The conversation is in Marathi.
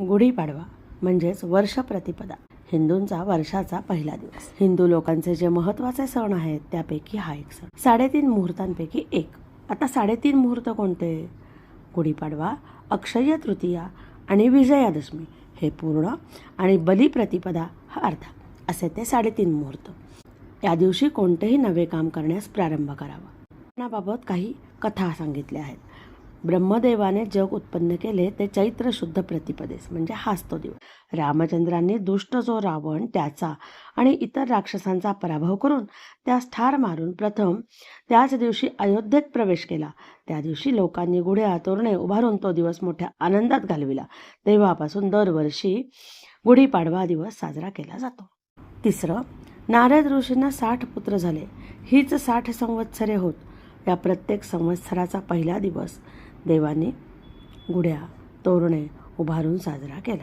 गुढीपाडवा म्हणजेच वर्ष प्रतिपदा हिंदूंचा वर्षाचा पहिला दिवस. हिंदू लोकांचे जे महत्त्वाचे सण आहेत त्यापैकी हा एक सण. साडेतीन मुहूर्तांपैकी एक. आता साडेतीन मुहूर्त कोणते? गुढीपाडवा अक्षय तृतीया आणि विजयादशमी. हे पूर्ण आणि बलिप्रतिपदा हा अर्धा. असे ते साडेतीन मुहूर्त. या दिवशी कोणतेही नवे काम करण्यास प्रारंभ करावा. याबाबत काही कथा सांगितल्या आहेत. ब्रह्मदेवाने जग उत्पन्न केले ते चैत्र शुद्ध प्रतिपदेस म्हणजे हाच तो दिवस. रामचंद्रांनी दुष्ट जो रावण त्याचा आणि इतर राक्षसांचा पराभव करून त्यास ठार मारून प्रथम त्याच दिवशी अयोध्येत प्रवेश केला. त्या दिवशी लोकांनी गुढ्या तोरणे उभारून तो दिवस मोठ्या आनंदात घालविला. तेव्हापासून दरवर्षी गुढीपाडवा दिवस साजरा केला जातो. तिसरं नारद ऋषींना साठ पुत्र झाले. हीच साठ संवत्सरे होत. या प्रत्येक संवत्सराचा पहिला दिवस देवाने गुढ्या तोरणे उभारून साजरा केला.